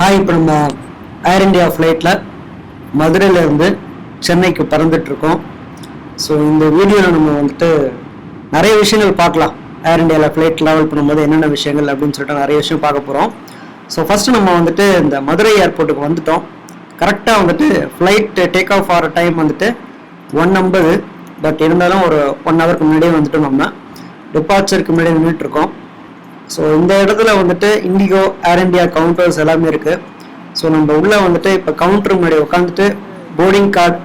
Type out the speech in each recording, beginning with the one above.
Hi இப்போ நம்ம ஏர் India ஃப்ளைட்டில் மதுரையிலேருந்து சென்னைக்கு பறந்துட்டு இருக்கோம். ஸோ இந்த வீடியோவில் நம்ம வந்துட்டு நிறைய விஷயங்கள் பார்க்கலாம். ஏர் இண்டியாவில் ஃப்ளைட் ட்ராவல் பண்ணும்போது என்னென்ன விஷயங்கள் அப்படின்னு சொல்லிட்டு நிறைய விஷயம் பார்க்க போகிறோம் ஸோ ஃபஸ்ட்டு நம்ம வந்துட்டு இந்த மதுரை ஏர்போர்ட்டுக்கு வந்துட்டோம். கரெக்டாக வந்துட்டு ஃப்ளைட் டேக் ஆஃப் ஆகிற டைம் வந்துட்டு ஒன் ஐம்பது பட் இருந்தாலும் ஒரு ஒன் ஹவருக்கு முன்னாடியே வந்துட்டு நம்ம. டிபார்ச்சருக்கு முன்னாடியே நின்றுட்டுருக்கோம் ஸோ இந்த இடத்துல வந்துட்டு இண்டிகோ ஏர் இண்டியா கவுண்டர்ஸ் எல்லாமே இருக்கு. ஸோ நம்ம உள்ளே வந்துட்டு இப்போ கவுண்டர் முன்னாடி உட்காந்துட்டு போர்டிங் கார்டு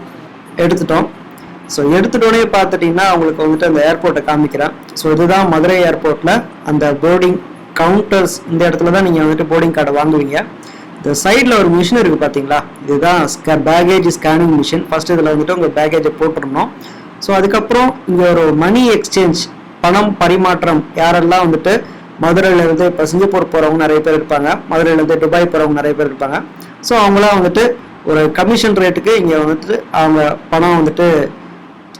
எடுத்துட்டோம். ஸோ எடுத்துட்டோடனே பார்த்துட்டிங்கன்னா அவங்களுக்கு வந்துட்டு அந்த ஏர்போர்ட்டை காமிக்கிறேன். ஸோ இதுதான் மதுரை ஏர்போர்ட்டில் அந்த போர்டிங் கவுண்டர்ஸ் இந்த இடத்துல தான் நீங்கள் வந்துட்டு போர்டிங் கார்டை வாங்குவீங்க. இந்த சைடில் ஒரு மிஷின் இருக்குது பார்த்தீங்களா இதுதான் பேகேஜ் ஸ்கேனிங் மிஷின் ஃபர்ஸ்ட் இதில் வந்துட்டு உங்கள் பேகேஜை போட்டுருந்தோம் ஸோ அதுக்கப்புறம் இங்கே ஒரு மணி எக்ஸ்சேஞ்ச் பணம் பரிமாற்றம் யாரெல்லாம் வந்துட்டு மதுரையிலேருந்து இப்போ சிங்கப்பூர் போகிறவங்க நிறைய பேர் இருப்பாங்க. மதுரையிலேருந்து துபாய் போகிறவங்க நிறைய பேர் இருப்பாங்க. ஸோ அவங்களாம் வந்துட்டு ஒரு கமிஷன் ரேட்டுக்கு இங்கே வந்துட்டு அவங்க பணம் வந்துட்டு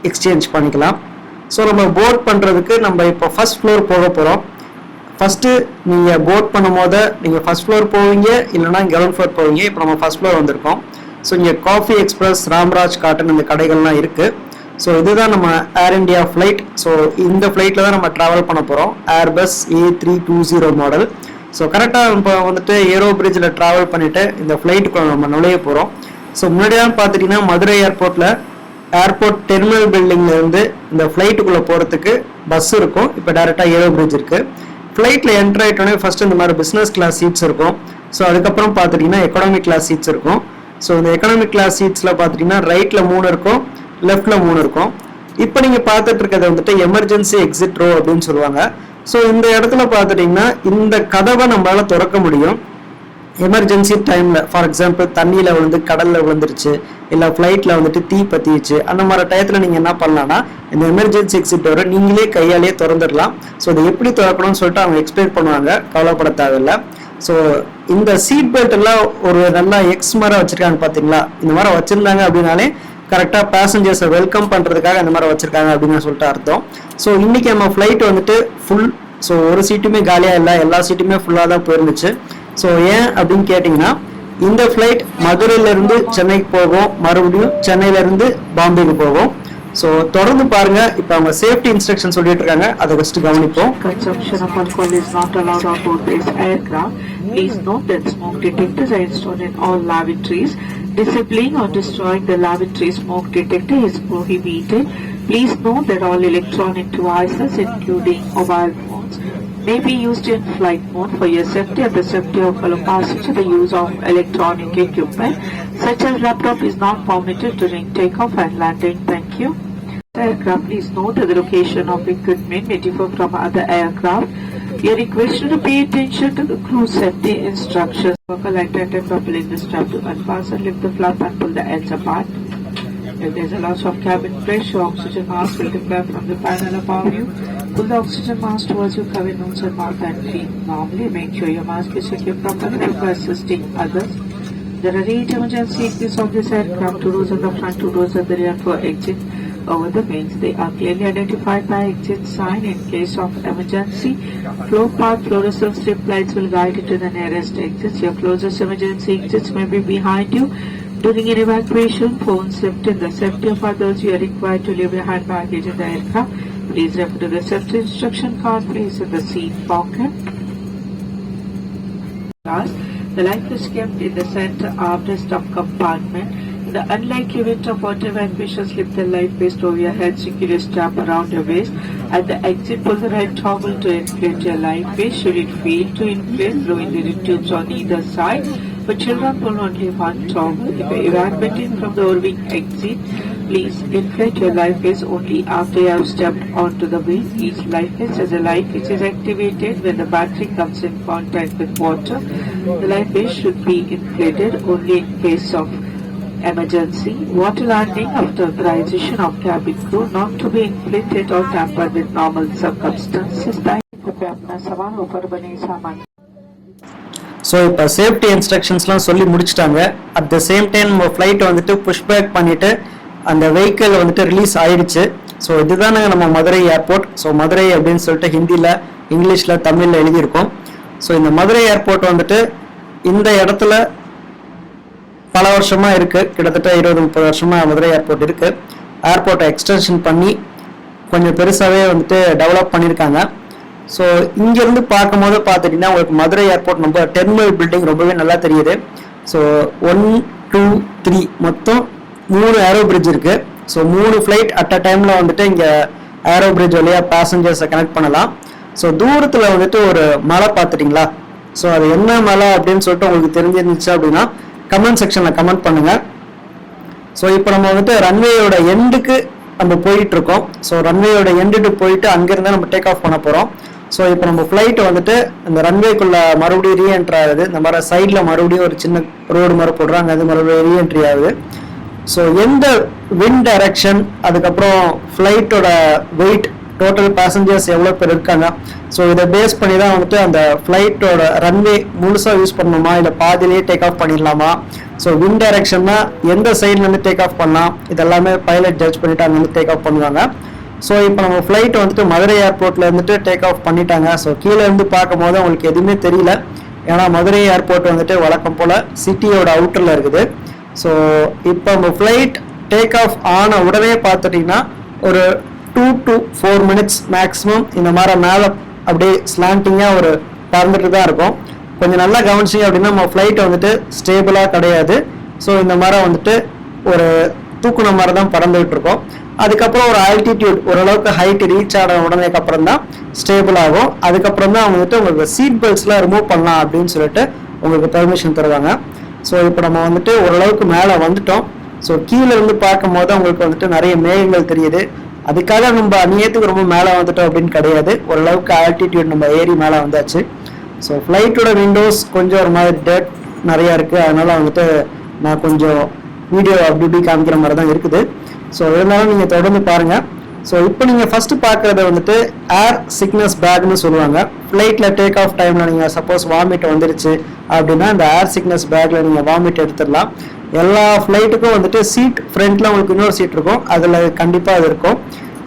எக்ஸ்சேஞ்ச் பண்ணிக்கலாம். ஸோ நம்ம போட் பண்ணுறதுக்கு நம்ம இப்போ ஃபர்ஸ்ட் ஃப்ளோர் போக போகிறோம் ஃபஸ்ட்டு நீங்கள் போட் பண்ணும்போது நீங்கள் ஃபர்ஸ்ட் ஃப்ளோர் போவீங்க இல்லைனா கிரவுண்ட் ஃப்ளோர் போவீங்க. இப்போ நம்ம ஃபர்ஸ்ட் ஃப்ளோர் வந்திருக்கோம். ஸோ இங்கே காஃபி எக்ஸ்பிரஸ் ராம்ராஜ் காட்டன் இந்த கடைகள்லாம் இருக்குது ஸோ இதுதான் நம்ம ஏர் இண்டியா ஃப்ளைட் ஸோ இந்த ஃப்ளைட்டில் தான் நம்ம ட்ராவல் பண்ண போகிறோம் Airbus A three two zero model so கரெக்டாக இப்போ வந்துட்டு ஏரோ பிரிட்ஜில் ட்ராவல் பண்ணிவிட்டு இந்த ஃப்ளைட்டுக்குள்ள நம்ம நுழைய போகிறோம் ஸோ முன்னாடியெல்லாம் பார்த்துட்டிங்கன்னா மதுரை ஏர்போர்ட்டில் ஏர்போர்ட் டெர்மினல் பில்டிங்லேருந்து இந்த ஃப்ளைட்டுக்குள்ளே போகிறதுக்கு பஸ் இருக்கும். இப்போ டேரெக்டாக ஏரோ பிரிட்ஜ் இருக்குது ஃப்ளைட்டில் என்ட்ரு ஆகிட்டோன்னே ஃபஸ்ட்டு இந்த மாதிரி பிஸ்னஸ் கிளாஸ் சீட்ஸ் இருக்கும். ஸோ அதுக்கப்புறம் பார்த்துட்டிங்கன்னா எக்கனாமிக் கிளாஸ் சீட்ஸ் இருக்கும். ஸோ இந்த எக்கனாமிக் கிளாஸ் சீட்ஸில் பார்த்துட்டிங்கன்னா ரைட்டில் மூணு இருக்கும். லெஃப்டில் மூணு இருக்கும். இப்போ நீங்கள் பார்த்துட்டு இருக்கிறது வந்துட்டு எமர்ஜென்சி எக்ஸிட் ரோ அப்படின்னு சொல்லுவாங்க. ஸோ இந்த இடத்துல பார்த்துட்டிங்கன்னா இந்த கதவை நம்மளால திறக்க முடியும். எமர்ஜென்சி டைமில் ஃபார் எக்ஸாம்பிள் தண்ணியில் விழுந்து கடலில் விழுந்துருச்சு இல்லை ஃப்ளைட்டில் வந்துட்டு தீ பற்றிடுச்சு அந்த மாதிரி டயத்தில் நீங்கள் என்ன பண்ணலாம்னா இந்த எமர்ஜென்சி எக்ஸிட் வர நீங்களே கையாலேயே திறந்துடலாம். ஸோ இதை எப்படி திறக்கணும்னு சொல்லிட்டு அவங்க எக்ஸ்பிளைன் பண்ணுவாங்க. கவலைப்பட தேவையில்லை. ஸோ இந்த சீட் பெல்ட் எல்லாம் ஒரு நல்லா எக்ஸ் மாதிரி வச்சிருக்காங்க பார்த்தீங்களா இந்த மாதிரி வச்சிருந்தாங்க அப்படின்னாலே கரெக்டாக பேசஞ்சர்ஸை வெல்கம் பண்ணுறதுக்காக இந்த மாதிரி வச்சுருக்காங்க அப்படின்னு சொல்லிட்டு அர்த்தம். ஸோ இன்றைக்கி நம்ம ஃப்ளைட் வந்துட்டு ஃபுல் ஸோ ஒரு சீட்டுமே காலியாக இல்லை எல்லா சீட்டுமே ஃபுல்லாக தான் போயிருந்துச்சு. ஸோ ஏன் அப்படின்னு கேட்டிங்கன்னா இந்த ஃப்ளைட் மதுரையிலேருந்து சென்னைக்கு போகும் மறுபடியும் சென்னையிலேருந்து பாம்பேக்கு போகும். ஸோ தொடர்ந்து பாருங்க இப்போ அவங்க சேஃப்டி இன்ஸ்ட்ரக்ஷன் சொல்லிட்டு இருக்காங்க. அதை ஃபஸ்ட்டு கவனிப்போம். Consumption of alcohol is not allowed on board this aircraft. Please note that smoke detectors are installed in all lavatories. Disabling or destroying the lavatory smoke detector is prohibited. Please note that all electronic devices, including mobile phones, may be used in flight mode for your safety and the safety of fellow passengers. The use of electronic equipment, such as laptop, is not permitted during takeoff and landing. Thank you. Aircraft, please note that the location of equipment may differ from other aircraft. You are requested to pay attention to the crew safety instructions. Worker like by pulling the strap to unfasten, lift the flap and pull the ends apart. If there is a loss of cabin pressure, oxygen mask will deploy from the panel above you. Pull the oxygen mask towards your cabin nose and mouth and feet. Normally, make sure your mask is secured properly before assisting others. There are eight emergency exits of this aircraft, two rows at the front, two rows at the rear for exit over the wings. They are clearly identified by exit sign in case of emergency. Flow path fluorescent strip lights will guide you to the nearest exits. Your closest emergency exits may be behind you. During an evacuation, phones left in the safety of others, you are required to leave your hand baggage in the aircraft. Please refer to the safety instruction card placed in the seat pocket. Class, the life is kept in the center armrest of compartment. In the unlikely event of water evacuation, slip the life vest over your head, secure your strap around your waist. At the exit, pull the right toggle to inflate your life vest. Should it fail to inflate, blow in the tubes on either side. For children, pull only one toggle. If you are evacuating from the overwing exit, please inflate your life vest only after you have stepped onto the wing. Each life vest has a light which is activated when the battery comes in contact with water. The life vest should be inflated only in case of emergency. Water landing after authorization of cabin crew not to be inflated or tampered with normal circumstances. कृपया अपना सवाल ऊपर बने सामान so இப்போ safety இன்ஸ்ட்ரக்ஷன்ஸ்லாம் சொல்லி முடிச்சிட்டாங்க at the same time நம்ம ஃப்ளைட் வந்துட்டு புஷ் பேக் பண்ணிட்டு அந்த வெஹிக்கிள் வந்துட்டு ரிலீஸ் ஆயிடுச்சு ஸோ இதுதானுங்க நம்ம மதுரை ஏர்போர்ட் ஸோ மதுரை அப்படின்னு சொல்லிட்டு ஹிந்தியில் இங்கிலீஷில் தமிழில் எழுதியிருக்கோம் ஸோ இந்த மதுரை ஏர்போர்ட் வந்துட்டு இந்த இடத்துல பல வருஷமாக இருக்குது கிட்டத்தட்ட இருபது முப்பது வருஷமாக மதுரை ஏர்போர்ட் இருக்குது ஏர்போர்ட்டை எக்ஸ்டென்ஷன் பண்ணி கொஞ்சம் பெருசாகவே வந்துட்டு டெவலப் பண்ணியிருக்காங்க ஸோ இங்கேருந்து பார்க்கும்போது பார்த்துட்டிங்கன்னா உங்களுக்கு மதுரை ஏர்போர்ட் நம்ம டெர்மினல் பில்டிங் ரொம்பவே நல்லா தெரியுது. ஸோ ஒன் டூ த்ரீ மொத்தம் மூணு ஏரோ பிரிட்ஜ் இருக்குது ஸோ மூணு ஃப்ளைட் அட் அ டைமில் வந்துட்டு இங்கே ஏரோ பிரிட்ஜ் வழியாக பேசஞ்சர்ஸை கனெக்ட் பண்ணலாம். ஸோ தூரத்தில் வந்துட்டு ஒரு மலை பார்த்துட்டிங்களா ஸோ அது என்ன மலை அப்படின்னு சொல்லிட்டு உங்களுக்கு தெரிஞ்சிருந்துச்சு அப்படின்னா கமெண்ட் செக்ஷனில் கமெண்ட் பண்ணுங்கள் ஸோ இப்போ நம்ம வந்துட்டு ரன்வேயோட எண்டுக்கு நம்ம போயிட்டு இருக்கோம் ஸோ ரன்வேயோட எண்டுக்கு போயிட்டு அங்கிருந்து நம்ம டேக் ஆஃப் பண்ண போகிறோம் ஸோ இப்போ நம்ம ஃப்ளைட் வந்துட்டு இந்த ரன்வேக்குள்ள மறுபடியும் ரீஎன்ட்ரி ஆகுது. இந்த மாதிரி சைடில் மறுபடியும் ஒரு சின்ன ரோடு மாதிரி போடுறாங்க. அது மறுபடியும் ரீஎன்ட்ரி ஆகுது. ஸோ எந்த வின் டைரக்ஷன் அதுக்கப்புறம் ஃப்ளைட்டோட வெயிட் டோட்டல் பேசஞ்சர்ஸ் எவ்வளோ பேர் இருக்காங்க? ஸோ இதை பேஸ் பண்ணி தான் வந்துட்டு அந்த ஃப்ளைட்டோட ரன்வே முழுசாக யூஸ் பண்ணணுமா? இல்லை பாதியிலேயே டேக் ஆஃப் பண்ணிடலாமா? ஸோ வின் டைரக்ஷன்னா எந்த சைட்லேருந்து டேக் ஆஃப் பண்ணலாம்? இதெல்லாமே பைலட் ஜட்ஜ் பண்ணிட்டு அங்கே வந்து டேக் ஆஃப் பண்ணுவாங்க. ஸோ இப்போ நம்ம ஃப்ளைட் வந்துட்டு மதுரை ஏர்போர்ட்ல இருந்துட்டு டேக் ஆஃப் பண்ணிட்டாங்க. ஸோ கீழே இருந்து பார்க்கும்போது அவங்களுக்கு எதுவுமே தெரியல. ஏன்னா மதுரை ஏர்போர்ட் வந்துட்டு வழக்கம் போல் சிட்டியோட அவுட்டரில் இருக்குது. ஸோ இப்போ நம்ம ஃப்ளைட் டேக் ஆஃப் ஆன உடனே பார்த்துட்டிங்கன்னா ஒரு two to four minutes maximum இந்த மாதிரி மேலே அப்படியே ஸ்லாண்டிங்காக ஒரு பறந்துட்டு தான் இருக்கும். கொஞ்சம் நல்லா கவனிச்சிங்க அப்படின்னா நம்ம ஃப்ளைட் வந்துட்டு ஸ்டேபிளாக கிடையாது. ஸோ இந்த மாதிரி வந்துட்டு ஒரு தூக்குன மாதிரி தான் பறந்துகிட்டு இருக்கோம். அதுக்கப்புறம் ஒரு ஆல்டிடியூட் ஓரளவுக்கு ஹைட் ரீச் ஆன உடனேக்கு அப்புறம் தான் ஸ்டேபிள் ஆகும். அதுக்கப்புறம் தான் வந்துட்டு உங்களுக்கு சீட் பெல்ட்ஸ்லாம் ரிமூவ் பண்ணலாம் அப்படின்னு சொல்லிட்டு உங்களுக்கு பெர்மிஷன் தருவாங்க. ஸோ இப்போ நம்ம வந்துட்டு ஓரளவுக்கு மேலே வந்துட்டோம். ஸோ கீழே இருந்து பார்க்கும்போது உங்களுக்கு வந்துட்டு நிறைய மேகங்கள் தெரியுது. அதுக்காக நம்ம அந்நியத்துக்கு ரொம்ப மேலே வந்துட்டோம் அப்படின்னு கிடையாது. ஓரளவுக்கு ஆல்டிடியூட் நம்ம ஏறி மேலே வந்தாச்சு. ஸோ ஃப்ளைட்டோட விண்டோஸ் கொஞ்சம் ஒரு மாதிரி டேட் நிறையா இருக்குது அதனால் வந்துட்டு நான் கொஞ்சம் வீடியோ அப்படி இப்படி காமிக்கிற மாதிரி தான் இருக்குது. ஸோ இருந்தாலும் நீங்கள் தொடர்ந்து பாருங்கள் ஸோ இப்போ நீங்கள் ஃபஸ்ட்டு பார்க்குறத வந்துட்டு ஏர் சிக்னஸ் பேக்னு சொல்லுவாங்க. ஃப்ளைட்டில் டேக் ஆஃப் டைமில் நீங்கள் சப்போஸ் வாமிட் வந்துருச்சு அப்படின்னா அந்த ஏர் சிக்னஸ் பேக்கில் நீங்கள் வாமிட் எடுத்துடலாம். எல்லா ஃப்ளைட்டுக்கும் வந்துட்டு சீட் ஃப்ரண்ட்டில் உங்களுக்கு இன்னொரு சீட் இருக்கும். அதில் கண்டிப்பாக அது இருக்கும்.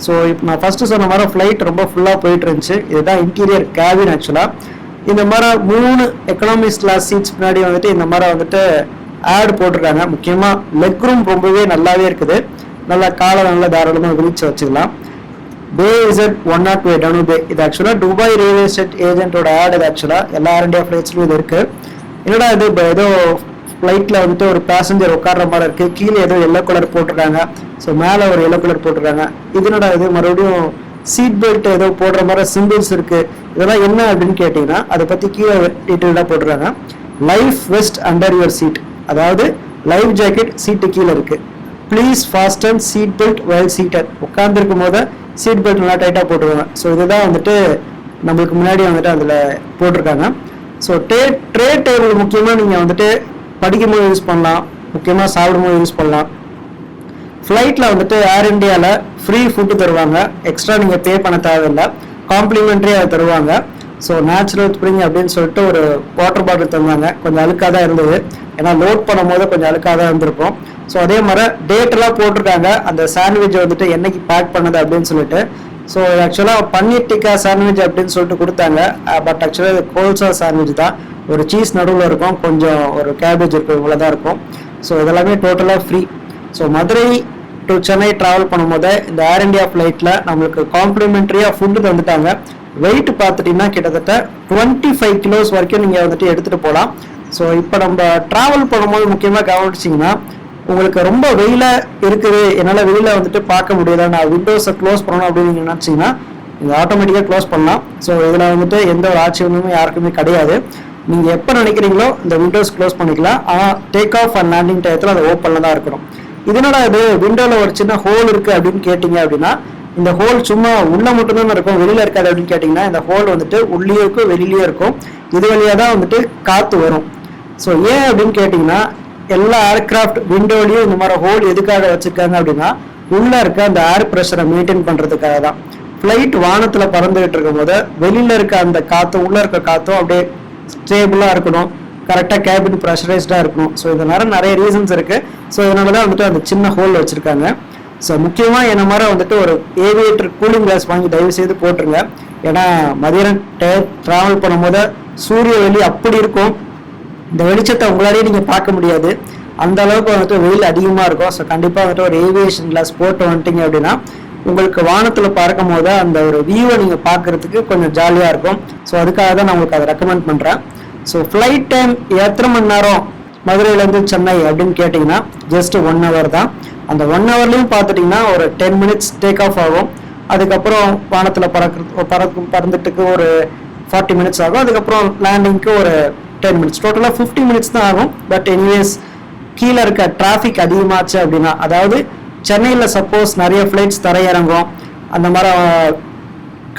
ஸோ இப்போ நான் ஃபஸ்ட்டு சொன்ன மாதிரி ஃப்ளைட் ரொம்ப ஃபுல்லாக போயிட்டு இருந்துச்சு இதுதான் இன்டீரியர் கேபின் ஆக்சுவலாக இந்த மாதிரி மூணு எக்கனாமிக்ஸ் கிளாஸ் சீட்ஸ் பின்னாடி வந்துட்டு இந்த மாதிரி வந்துட்டு ஆட் போட்டிருக்காங்க. முக்கியமாக லெக் ரூம் ரொம்பவே நல்லாவே இருக்குது. நல்லா காலை நல்லா தாராளமாக விழிச்சு வச்சுக்கலாம். Bay Z one nought two டனு bay இது ஆக்சுவலாக துபாய் ரியல் எஸ்டேட் ஏஜென்ட்டோட ஆட் இது ஆக்சுவலாக எல்லா இந்தியா ஃப்ளைட்ஸ்லையும் இது இருக்குது என்னடா இது? இப்போ ஏதோ ஃப்ளைட்டில் வந்துட்டு ஒரு பேசஞ்சர் உட்கார்ற மாதிரி இருக்குது கீழே ஏதோ எல்லோ கலர் போட்டிருக்காங்க. ஸோ மேலே ஒரு எல்லோ கலர் போட்டிருக்காங்க. இதனோட இது மறுபடியும் சீட் பெல்ட் ஏதோ போடுற மாதிரி சிம்பிள்ஸ் இருக்குது இதெல்லாம் என்ன அப்படின்னு கேட்டிங்கன்னா அதை பற்றி கீழே டீட்டெயிலாக போட்டிருக்காங்க. Life vest under your seat அதாவது லைஃப் ஜாக்கெட் சீட்டு கீழே இருக்குது please fasten seat belt well seated உட்காந்துருக்கும் போது சீட் பெல்ட் நல்லா டைட்டாக போட்டுருவாங்க ஸோ இதுதான் வந்துட்டு நம்மளுக்கு முன்னாடி வந்துட்டு அதில் போட்டிருக்காங்க. ஸோ டே ட்ரே டேபிள் முக்கியமாக நீங்கள் வந்துட்டு படிக்கும்போது யூஸ் பண்ணலாம் முக்கியமாக சாப்பிடும்போது யூஸ் பண்ணலாம். ஃப்ளைட்டில் வந்துட்டு ஏர் இந்தியாவில் ஃப்ரீ ஃபுட்டு தருவாங்க. எக்ஸ்ட்ரா நீங்கள் பே பண்ண தேவையில்லை. காம்ப்ளிமெண்ட்ரி அதை தருவாங்க. ஸோ நேச்சுரல் ஸ்ப்ரிங் அப்படின்னு சொல்லிட்டு ஒரு வாட்டர் பாட்டில் தருவாங்க கொஞ்சம் அழுக்காக தான் இருந்தது. ஏன்னா லோட் பண்ணும் போது கொஞ்சம் அழுக்காக தான் இருந்திருக்கும். ஸோ அதே மாதிரி டேட் எல்லாம் போட்டிருக்காங்க. அந்த சாண்ட்விட்ச் வந்துட்டு என்னைக்கு பேக் பண்ணது அப்படின்னு சொல்லிட்டு ஸோ ஆக்சுவலாக பன்னீர் டிக்கா சாண்ட்விச் அப்படின்னு சொல்லிட்டு கொடுத்தாங்க. பட் ஆக்சுவலாக இது கோல்சா சாண்ட்விச் தான். ஒரு சீஸ் நடுவில் இருக்கும். கொஞ்சம் ஒரு கேபேஜ் இருக்கும். இவ்வளோ தான் இருக்கும். ஸோ இதெல்லாமே டோட்டலாக free so Madurai to Chennai travel பண்ணும்போது இந்த ஏர் இண்டியா ஃப்ளைட்டில் நம்மளுக்கு காம்ப்ளிமெண்ட்ரியாக ஃபுட்டு தந்துட்டாங்க. வெயிட் பார்த்துட்டிங்கன்னா கிட்டத்தட்ட டுவெண்ட்டி ஃபைவ் கிலோஸ் வரைக்கும் நீங்கள் வந்துட்டு எடுத்துகிட்டு போகலாம் ஸோ இப்போ நம்ம ட்ராவல் பண்ணும்போது முக்கியமாக கவனிச்சிங்கன்னா உங்களுக்கு ரொம்ப வெயில இருக்குது என்னால் வெளியில் வந்துட்டு பார்க்க முடியல நான் விண்டோஸை க்ளோஸ் பண்ணணும் அப்படின்னு நீங்கள் நினச்சிங்கன்னா நீங்கள் ஆட்டோமேட்டிக்காக க்ளோஸ் பண்ணலாம். ஸோ இதில் வந்துட்டு எந்த ஒரு ஆட்சேபமும் யாருக்குமே கிடையாது. நீங்கள் எப்போ நினைக்கிறீங்களோ இந்த விண்டோஸ் க்ளோஸ் பண்ணிக்கலாம். ஆனால் டேக் ஆஃப் அண்ட் லேண்டிங் டயத்தில் அதை ஓப்பனில் தான் இருக்கணும். இதனால் இது? விண்டோவில் ஒரு சின்ன ஹோல் இருக்குது அப்படின்னு கேட்டிங்க அப்படின்னா இந்த ஹோல் சும்மா உள்ளே மட்டும்தான் இருக்கும் வெளியில் இருக்காது அப்படின்னு கேட்டிங்கன்னா இந்த ஹோல் வந்துட்டு உள்ளேயும் இருக்கும் வெளியிலயும் இருக்கும். இது வழியாக தான் வந்துட்டு காற்று வரும். ஸோ ஏன் அப்படின்னு கேட்டிங்கன்னா எல்லா ஏர்கிராஃப்ட் விண்டோலையும் இந்த மாதிரி ஹோல் எதுக்காக வச்சிருக்காங்க அப்படின்னா உள்ள இருக்க அந்த ஏர் ப்ரெஷரை மெயின்டைன் பண்றதுக்காக தான். ஃப்ளைட் வானத்துல பறந்துகிட்டு இருக்கும் போது வெளியில இருக்க அந்த காத்தும் உள்ள இருக்க காத்தும் அப்படியே ஸ்டேபிளா இருக்கணும். கரெக்டாக கேபின் ப்ரெஷரைஸ்டாக இருக்கணும். ஸோ இதனால நிறைய ரீசன்ஸ் இருக்கு. ஸோ இதனால தான் வந்துட்டு அந்த சின்ன ஹோல் வச்சிருக்காங்க. ஸோ முக்கியமாக என்ன மாதிரி வந்துட்டு ஒரு ஏவியேட்டர் கூலிங் கிளாஸ் வாங்கி தயவு செய்து போட்டுருங்க. ஏன்னா மதியானம் ட்ராவல் பண்ணும்போது சூரிய வெளி அப்படி இருக்கும். இந்த வெளிச்சத்தை உங்களாலேயே நீங்கள் பார்க்க முடியாது. அந்த அளவுக்கு வந்துட்டு வெயில் அதிகமாக இருக்கும். ஸோ கண்டிப்பாக வந்துட்டு ஒரு ஏவியேஷன் கிளாஸ் போட்டு வந்துட்டீங்க அப்படின்னா உங்களுக்கு வானத்தில் பார்க்கும் போது அந்த ஒரு வியூவை நீங்கள் பார்க்கறதுக்கு கொஞ்சம் ஜாலியாக இருக்கும். ஸோ அதுக்காக தான் நான் உங்களுக்கு அதை ரெக்கமெண்ட் பண்ணுறேன் ஸோ ஃப்ளைட் டைம் எத்தனை மணி நேரம்? மதுரையிலேருந்து சென்னை அப்படின்னு கேட்டிங்கன்னா ஜஸ்ட் ஒன் ஹவர் தான். அந்த ஒன் ஹவர்லேயும் பார்த்துட்டிங்கன்னா ஒரு டென் மினிட்ஸ் டேக் ஆஃப் ஆகும். அதுக்கப்புறம் வானத்தில் பறக்கிறது பறக்கும் பறந்துட்டுக்கு ஒரு ஃபார்ட்டி மினிட்ஸ் ஆகும். அதுக்கப்புறம் லேண்டிங்க்கு ஒரு டென் மினிட்ஸ் டோட்டலாக ஃபிஃப்டி மினிட்ஸ் தான் ஆகும். பட் எனிவேஸ் கீழே இருக்க டிராஃபிக் அதிகமாச்சு அப்படின்னா அதாவது சென்னையில் சப்போஸ் நிறைய ஃப்ளைட்ஸ் தரையிறங்கும். அந்த மாதிரி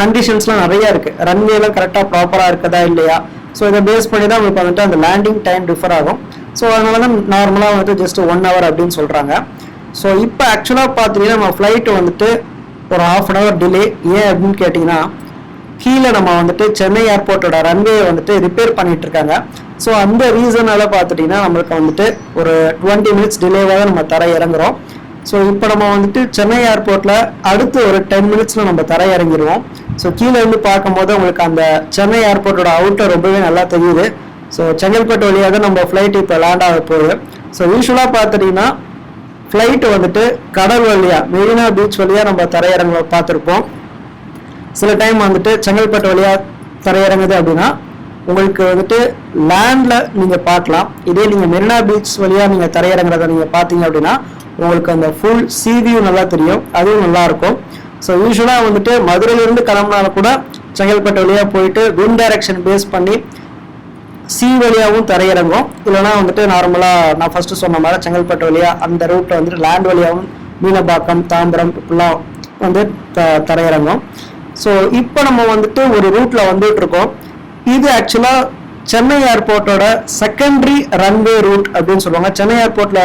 கண்டிஷன்ஸ்லாம் நிறைய இருக்கு. ரன்வேலாம் கரெக்டாக ப்ராப்பராக இருக்குதா இல்லையா? ஸோ இதை பேஸ் பண்ணி தான் உங்களுக்கு வந்துட்டு அந்த லேண்டிங் டைம் டிஃபர் ஆகும். ஸோ அதனால தான் நார்மலாக வந்துட்டு ஜஸ்ட் ஒன் ஹவர் அப்படின்னு சொல்கிறாங்க ஸோ இப்போ ஆக்சுவலாக பார்த்தீங்கன்னா நம்ம ஃப்ளைட்டு வந்துட்டு ஒரு ஹாஃப் அன் ஹவர் டிலே ஏன் அப்படின்னு கேட்டிங்கன்னா கீழே நம்ம வந்துட்டு சென்னை ஏர்போர்ட்டோட ரன்வே வந்துட்டு ரிப்பேர் பண்ணிட்டு இருக்காங்க ஸோ அந்த ரீசனால பார்த்துட்டிங்கன்னா நம்மளுக்கு வந்துட்டு ஒரு டுவெண்ட்டி மினிட்ஸ் டிலேவாக நம்ம தர இறங்குறோம். ஸோ இப்போ நம்ம வந்துட்டு சென்னை ஏர்போர்ட்ல அடுத்து ஒரு டென் மினிட்ஸ்ல நம்ம தர இறங்கிடுவோம். ஸோ கீழே இருந்து பார்க்கும்போது உங்களுக்கு அந்த சென்னை ஏர்போர்ட்டோட அவுட்டர் ரொம்பவே நல்லா தெரியுது. ஸோ செங்கல்பட்டு வழியாக தான் நம்ம ஃப்ளைட் இப்போ லேண்ட் ஆக போகுது. ஸோ யூஸ்வலாக பார்த்துட்டிங்கன்னா ஃப்ளைட் வந்துட்டு கடல் வழியா மெரினா பீச் வழியாக நம்ம தரையிறங்க பார்த்துருப்போம். சில டைம் வந்துட்டு செங்கல்பட்டு வழியா தரையிறங்குது அப்படின்னா உங்களுக்கு வந்துட்டு லேண்ட்ல நீங்க பார்க்கலாம். இதே நீங்க மெரினா பீச் வழியா நீங்க தரையிறங்குறத நீங்க பார்த்தீங்க அப்படின்னா உங்களுக்கு அந்த ஃபுல் சிவியூ நல்லா தெரியும். அதுவும் நல்லா இருக்கும். ஸோ யூஸ்வலாக வந்துட்டு மதுரையிலிருந்து கிளம்புனாலும் கூட செங்கல்பட்டு வழியாக போயிட்டு வின் டைரக்ஷன் பேஸ் பண்ணி சி வழியாகவும் தரையிறங்கும். இல்லைனா வந்துட்டு நார்மலாக நான் ஃபர்ஸ்ட் சொன்ன மாதிரி செங்கல்பட்டு வழியாக அந்த ரூட்டில் வந்துட்டு லேண்ட் வழியாகவும் மீனம்பாக்கம் தாம்பரம் இப்படிலாம் வந்து த தரையிறங்கும். ஸோ இப்போ நம்ம வந்துட்டு ஒரு ரூட்ல வந்துட்டு இருக்கோம் இது ஆக்சுவலாக சென்னை ஏர்போர்ட்டோட செகண்டரி ரன்வே ரூட் அப்படின்னு சொல்லுவாங்க. சென்னை ஏர்போர்ட்ல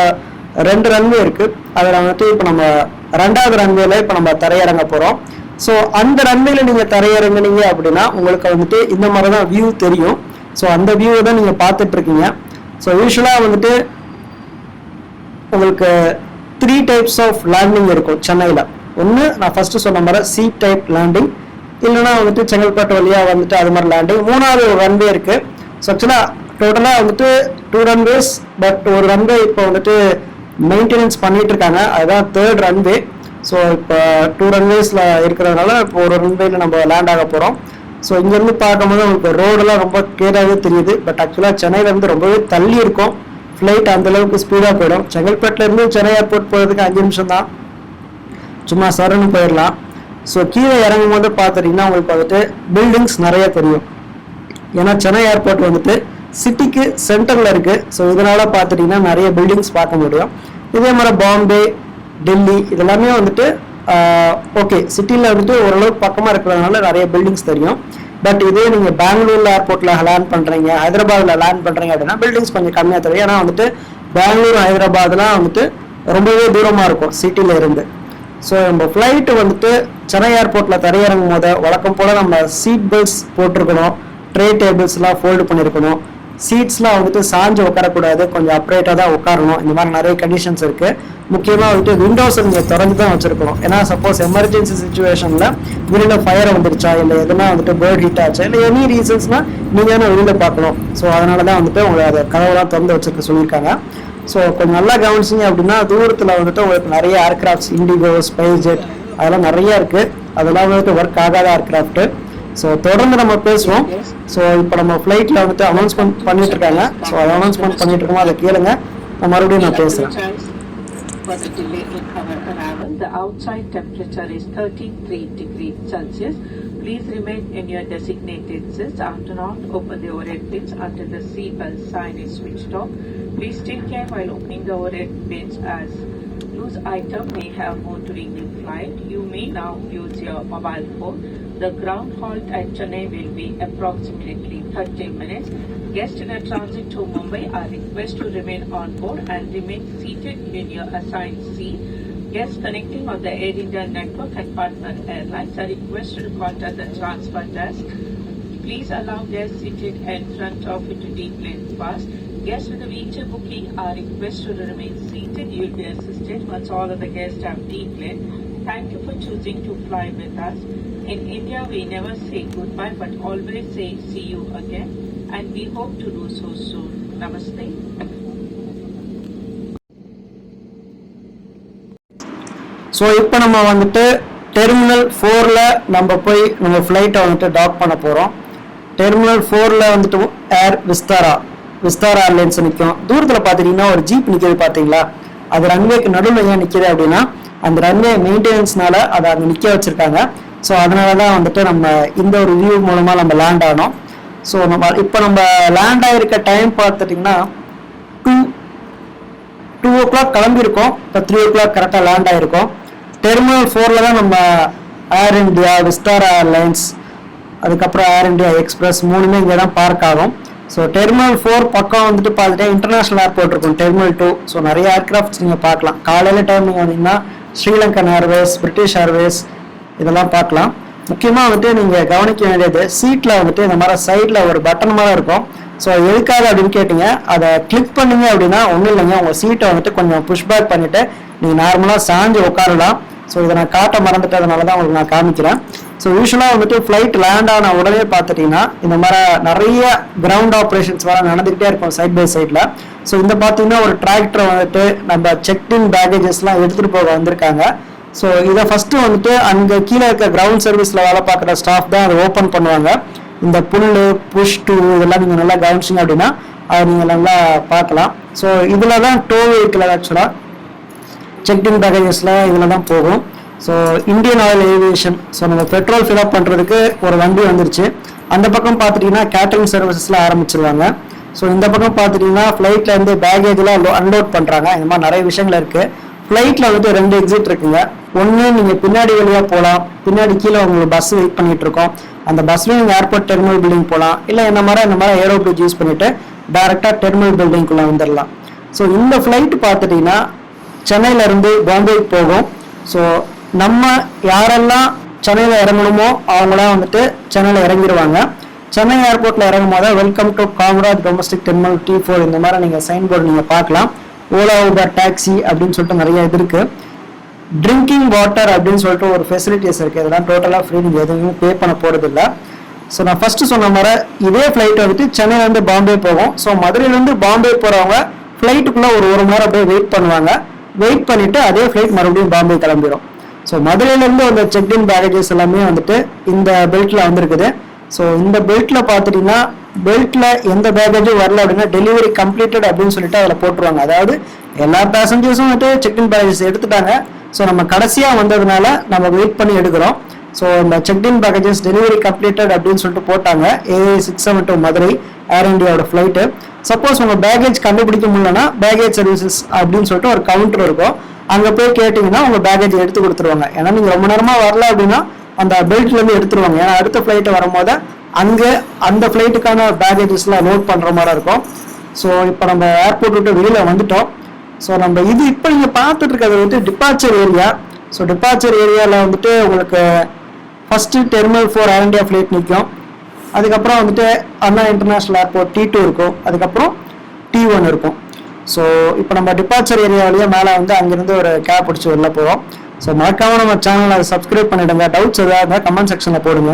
ரெண்டு ரன்வே இருக்கு. அதில் வந்துட்டு இப்போ நம்ம ரெண்டாவது ரன்வேல இப்போ நம்ம தரையிறங்க போகிறோம் ஸோ அந்த ரன்வேல நீங்கள் தரையிறங்குனீங்க அப்படின்னா உங்களுக்கு வந்துட்டு இந்த மாதிரி தான் வியூ தெரியும். ஸோ அந்த வியூவை தான் நீங்கள் பார்த்துட்டு இருக்கீங்க ஸோ யூஸ்வலாக வந்துட்டு உங்களுக்கு த்ரீ டைப்ஸ் ஆஃப் லேண்டிங் இருக்கும் சென்னையில். ஒன்று நான் ஃபர்ஸ்ட் சொன்ன மாதிரி சி டைப் லேண்டிங் இல்லைன்னா வந்துட்டு செங்கல்பட்டு வழியாக வந்துட்டு அது மாதிரி லேண்டு மூணாவது ஒரு ரன்வே இருக்கு. ஸோ ஆக்சுவலாக டோட்டலாக வந்துட்டு டூ ரன்வேஸ் பட் ஒரு ரன்வே இப்போ வந்துட்டு மெயின்டெனன்ஸ் பண்ணிட்டு இருக்காங்க. அதுதான் தேர்ட் ரன்வே ஸோ இப்போ டூ ரன்வேஸில் இருக்கிறதுனால இப்போ ஒரு ரன்வேல நம்ம லேண்ட் ஆக போகிறோம் ஸோ இங்கேருந்து பார்க்கும்போது உங்களுக்கு ரோடெல்லாம் ரொம்ப கிளியராகவே தெரியுது. பட் ஆக்சுவலாக சென்னையிலேருந்து ரொம்பவே தள்ளி இருக்கும். ஃப்ளைட் அந்தளவுக்கு ஸ்பீடாக போயிடும். செங்கல்பேட்டிலேருந்து சென்னை ஏர்போர்ட் போகிறதுக்கு அஞ்சு நிமிஷம் தான் சும்மா சரன்னு போயிடலாம். ஸோ கீழே இறங்கும் போது பார்த்துட்டிங்கன்னா உங்களுக்கு வந்துட்டு பில்டிங்ஸ் நிறைய தெரியும். ஏன்னா சென்னை ஏர்போர்ட் வந்துட்டு சிட்டிக்கு சென்டரில் இருக்குது ஸோ இதனால் பார்த்துட்டிங்கன்னா நிறைய பில்டிங்ஸ் பார்க்க முடியும். இதே மாதிரி பாம்பே டெல்லி இதெல்லாமே வந்துட்டு ஓகே சிட்டியில் வந்துட்டு ஓரளவுக்கு பக்கமாக இருக்கிறதுனால நிறைய பில்டிங்ஸ் தெரியும். பட் இதே நீங்கள் பெங்களூரில் ஏர்போர்ட்டில் லேண்ட் பண்ணுறீங்க ஹைதராபாத்தில் லேண்ட் பண்ணுறீங்க அப்படின்னா பில்டிங்ஸ் கொஞ்சம் கம்மியாக தெரியும். ஏன்னா வந்துட்டு பெங்களூர் ஹைதராபாத்லாம் வந்துட்டு ரொம்பவே தூரமாக இருக்கும் சிட்டியில் இருந்து. ஸோ நம்ம ஃப்ளைட்டு வந்துட்டு சென்னை ஏர்போர்ட்டில் தரையிறங்கும் போது வழக்கம் போல் நம்ம சீட் பெல்ட்ஸ் போட்டிருக்கணும். ட்ரே டேபிள்ஸ்லாம் ஃபோல்டு பண்ணியிருக்கணும் சீட்ஸ்லாம் வந்துட்டு சாஞ்சு உட்காரக்கூடாது. கொஞ்சம் அப்ரேட்டாக தான் உட்காரணும். இந்த மாதிரி நிறைய கண்டிஷன்ஸ் இருக்குது முக்கியமாக வந்துட்டு விண்டோஸ் நீங்கள் திறந்து தான் வச்சுருக்கணும். ஏன்னா சப்போஸ் எமர்ஜென்சி சுச்சுவேஷனில் வெளியில் ஃபயர் வந்துருச்சா? இல்லை எதுனா வந்துட்டு பேர்ட் ஹீட் ஆச்சா? இல்லை எனி ரீசன்ஸ்னால் நீங்கள் தானே வெளியில் பார்க்கணும். ஸோ அதனால தான் வந்துட்டு உங்களை அதை கதவெல்லாம் திறந்து வச்சுருக்க சொல்லியிருக்காங்க. ஸோ கொஞ்சம் நல்லா கவனிச்சிங்க அப்படின்னா தூரத்தில் வந்துட்டு உங்களுக்கு நிறைய ஏர்கிராஃப்ட்ஸ் இண்டிகோ ஸ்பைஸ் ஜெட் அதெல்லாம் நிறைய இருக்கு. அதெல்லாம் வந்துட்டு ஒர்க் ஆகாத ஏர்கிராஃப்ட் ஸோ தொடர்ந்து நம்ம பேசுவோம். ஸோ இப்போ நம்ம ஃப்ளைட்டில் வந்துட்டு அனௌன்ஸ்மெண்ட் பண்ணிட்டு இருக்காங்க. ஸோ அதை அனௌன்ஸ்மெண்ட் பண்ணிட்டு இருக்கோம் அதை கேளுங்க. நான் மறுபடியும் நான் பேசுகிறேன் For the delay in arrival, the outside temperature is 33 degrees Celsius. Please remain in your designated seats and do not open the overhead bins until the seatbelt sign is switched off. Please take care while opening the overhead bins as loose item may have moved during the flight. You may now use your mobile phone. The ground halt at Chennai will be approximately 30 minutes. Guests in a transit to Mumbai are requested to remain on board and remain seated in your assigned seat. Guests connecting on the Air India network and partner airlines are requested to contact the transfer desk. Please allow guests seated in front of you to deplane fast. Guests with a wheelchair booking are requested to remain seated. You will be assisted once all of the guests have deplaned. Thank you for choosing to fly with us. In India, we never say goodbye but always say see you again and we hope to do so soon. Namaste. So இப்போ நம்ம வந்துட்டு terminal ஃபோரில் நம்ம போய் நம்ம ஃப்ளைட்டை வந்துட்டு talk பண்ண போகிறோம் டெர்மினல் ஃபோரில் வந்துட்டு ஏர் விஸ்தாரா விஸ்தாரா ஏர்லைன்ஸ் நிற்கும் தூரத்தில் பார்த்துட்டிங்கன்னா ஒரு ஜீப் நிற்கிது பார்த்தீங்களா அது ரன்வேக்கு நடுவில் ஏன் நிற்கிது அப்படின்னா அந்த ரன்வே மெயின்டெனன்ஸ்னால அதை அங்கே நிற்க வச்சுருக்காங்க. ஸோ அதனால தான் வந்துட்டு நம்ம இந்த ஒரு வியூ மூலமாக நம்ம லேண்ட் ஆனோம். ஸோ நம்ம இப்போ நம்ம லேண்ட் ஆகிருக்க டைம் பார்த்துட்டிங்கன்னா டூ டூ ஓ கிளாக் கிளம்பியிருக்கோம். இப்போ த்ரீ ஓ கிளாக் கரெக்டாக லேண்ட் ஆகிருக்கோம் டெர்மினல் ஃபோரில் தான் நம்ம ஏர் இந்தியா விஸ்டாரா ஏர்லைன்ஸ் அதுக்கப்புறம் ஏர் இந்தியா எக்ஸ்பிரஸ் மூணுமே இங்கே தான் பார்க் ஆகும். ஸோ டெர்மினல் ஃபோர் பக்கம் வந்துட்டு பார்த்துட்டேன் இன்டர்நேஷனல் ஏர்போர்ட் இருக்கும் டெர்மினல் டூ ஸோ நிறைய ஏர்கிராஃப்ட்ஸ் நீங்கள் பார்க்கலாம். காலையில் டைம் நீங்கள் வந்தீங்கன்னா ஸ்ரீலங்கன் ஏர்வேஸ் பிரிட்டிஷ் ஏர்வேஸ் இதெல்லாம் பார்க்கலாம். முக்கியமாக வந்துட்டு நீங்கள் கவனிக்க வேண்டியது சீட்டில் வந்துட்டு இந்த மாதிரி சைடில் ஒரு பட்டன் மாதிரி இருக்கும். ஸோ எதுக்காக அப்படின்னு கேட்டிங்க அதை கிளிக் பண்ணீங்க அப்படின்னா ஒன்றும் இல்லைங்க. உங்கள் சீட்டை வந்துட்டு கொஞ்சம் புஷ்பேக் பண்ணிவிட்டு நீங்கள் நார்மலாக சாஞ்சு உட்காரலாம். ஸோ இதை நான் காட்ட மறந்துட்டதுனால தான் உங்களுக்கு நான் காமிக்கிறேன். ஸோ யூஸ்வலாக வந்துட்டு ஃப்ளைட் லேண்ட் ஆன உடனே பார்த்துட்டிங்கன்னா இந்த மாதிரி நிறைய கிரவுண்ட் ஆப்ரேஷன்ஸ் வர நடந்துக்கிட்டே இருக்கும் சைட் பை சைடில் ஸோ இந்த பார்த்தீங்கன்னா ஒரு டிராக்டரை வந்துட்டு நம்ம செக்டின் பேகேஜஸ்லாம் எடுத்துகிட்டு போக வந்திருக்காங்க. ஸோ இதை ஃபஸ்ட்டு வந்துட்டு அங்கே கீழே இருக்க கிரவுண்ட் சர்வீஸில் வேலை பார்க்குற ஸ்டாஃப் தான் அதை ஓப்பன் பண்ணுவாங்க. இந்த புல்லு புஷ் டூ இதெல்லாம் நீங்கள் நல்லா கவனிச்சிங்க அப்படின்னா அதை நீங்கள் நல்லா பார்க்கலாம். ஸோ இதில் தான் டோ வெஹிக்கிள் ஆக்சுவலாக செக்டின் பேக்கேஜஸில் இதில் தான் போகும். So Indian Oil Aviation so நம்ம பெட்ரோல் ஃபில்அப் பண்ணுறதுக்கு ஒரு வண்டி வந்துருச்சு. அந்த பக்கம் பார்த்துட்டிங்கன்னா கேட்டரிங் சர்வீசஸில் ஆரம்பிச்சிருவாங்க. ஸோ இந்த பக்கம் பார்த்துட்டிங்கன்னா ஃப்ளைட்லேருந்து இருந்து பேகேஜ்லாம் அன்லோட் பண்ணுறாங்க இந்த மாதிரி நிறைய விஷயங்கள் இருக்குது ஃப்ளைட்டில் வந்துட்டு ரெண்டு எக்ஸிட் இருக்குங்க. ஒன்று நீங்கள் பின்னாடி வழியாக போகலாம் பின்னாடி கீழே உங்களுக்கு பஸ் வெயிட் பண்ணிட்டு இருக்கோம். அந்த பஸ்லேயும் நீங்கள் ஏர்போர்ட் டெர்மினல் பில்டிங் போகலாம் இல்லை இந்த மாதிரி இந்த மாதிரி ஏரோ பிரிட்ஜ் யூஸ் பண்ணிவிட்டு டேரெக்டாக டெர்மினல் பில்டிங்குள்ளே வந்துடலாம் ஸோ இந்த ஃப்ளைட் பார்த்துட்டிங்கன்னா சென்னையில இருந்து பாம்பேக்கு போகும். ஸோ நம்ம யாரெல்லாம் சென்னையில் இறங்கணுமோ அவங்களாம் வந்துட்டு சென்னையில் இறங்கிடுவாங்க சென்னை ஏர்போர்ட்டில் இறங்கும் போது welcome to Kamaraj domestic terminal T four இந்த மாதிரி நீங்கள் சைன் போர்டு நீங்கள் பார்க்கலாம். ஓலா ஊபர் டாக்ஸி அப்படின்னு சொல்லிட்டு நிறைய இது இருக்குது ட்ரிங்கிங் வாட்டர் அப்படின்னு சொல்லிட்டு ஒரு ஃபெசிலிட்டிஸ் இருக்குது இதெல்லாம் டோட்டலாக ஃப்ரீ நீங்கள் எதுவும் பே பண்ண போகிறதில்ல ஸோ நான் ஃபஸ்ட்டு சொன்ன மாதிரி இதே ஃப்ளைட் வந்துட்டு சென்னையிலேருந்து பாம்பே போகும். ஸோ மதுரையிலேருந்து பாம்பே போகிறவங்க ஃப்ளைட்டுக்குள்ளே ஒரு ஒரு மணி நேரம் அப்படியே வெயிட் பண்ணுவாங்க. வெயிட் பண்ணிவிட்டு அதே ஃப்ளைட் மறுபடியும் பாம்பே கிளம்பிடும் ஸோ மதுரையிலேருந்து வந்த செக்இன் பேக்கேஜஸ் எல்லாமே வந்துட்டு இந்த பெல்ட்டில் வந்திருக்குது. ஸோ இந்த பெல்ட்டில் பார்த்துட்டிங்கன்னா பெல்ட்டில் எந்த பேக்கேஜும் வரல அப்படின்னா டெலிவரி கம்ப்ளீட்டட் அப்படின்னு சொல்லிட்டு அதில் போட்டுருவாங்க. அதாவது எல்லா பேசஞ்சர்ஸும் வந்துட்டு செக்இன் பேக்கேஜஸ் எடுத்துட்டாங்க. ஸோ நம்ம கடைசியாக வந்ததுனால நம்ம வெயிட் பண்ணி எடுக்கிறோம். ஸோ இந்த செக்இன் பேக்கேஜஸ் டெலிவரி கம்ப்ளீட்டட் அப்படின்னு சொல்லிட்டு போட்டாங்க. AA six seven two Madurai Air இண்டியாவோட flight suppose உங்கள் பேகேஜ் கண்டுபிடிக்க முடியலன்னா பேகேஜ் சர்வீசஸ் அப்படின்னு சொல்லிட்டு ஒரு கவுண்டர் இருக்கும். அங்கே போய் கேட்டிங்கன்னா உங்கள் பேகேஜ் எடுத்து கொடுத்துருவாங்க. ஏன்னா நீங்கள் ரொம்ப நேரமாக வரல அப்படின்னா அந்த பெல்ட்லேருந்து எடுத்துருவாங்க. ஏன்னா அடுத்த ஃப்ளைட்டு வரும்போது அங்கே அந்த ஃப்ளைட்டுக்கான பேகேஜஸ்லாம் நோட் பண்ணுற மாதிரி இருக்கும். ஸோ இப்போ நம்ம ஏர்போர்ட் விட்டு வெளியில் வந்துட்டோம். ஸோ நம்ம இது இப்போ நீங்கள் பார்த்துட்டு இருக்கிறது வந்து டிபார்ச்சர் ஏரியா ஸோ டிபார்ச்சர் ஏரியாவில் வந்துட்டு உங்களுக்கு first terminal four Air India flight நிற்கும் அதுக்கப்புறம் வந்துட்டு Anna international airport T two இருக்கும். அதுக்கப்புறம் டி ஒன் இருக்கும். ஸோ இப்போ நம்ம டிபார்ச்சர் ஏரியா வழியாக மேலே வந்து அங்கேருந்து ஒரு கேப் பிடிச்சி வெளில போகிறோம் ஸோ மறக்காமல் நம்ம சேனலை சப்ஸ்கிரைப் பண்ணிவிடுங்க டவுட்ஸ் எதாவது இருந்தால் கமெண்ட் செக்ஷனில் போடுங்க.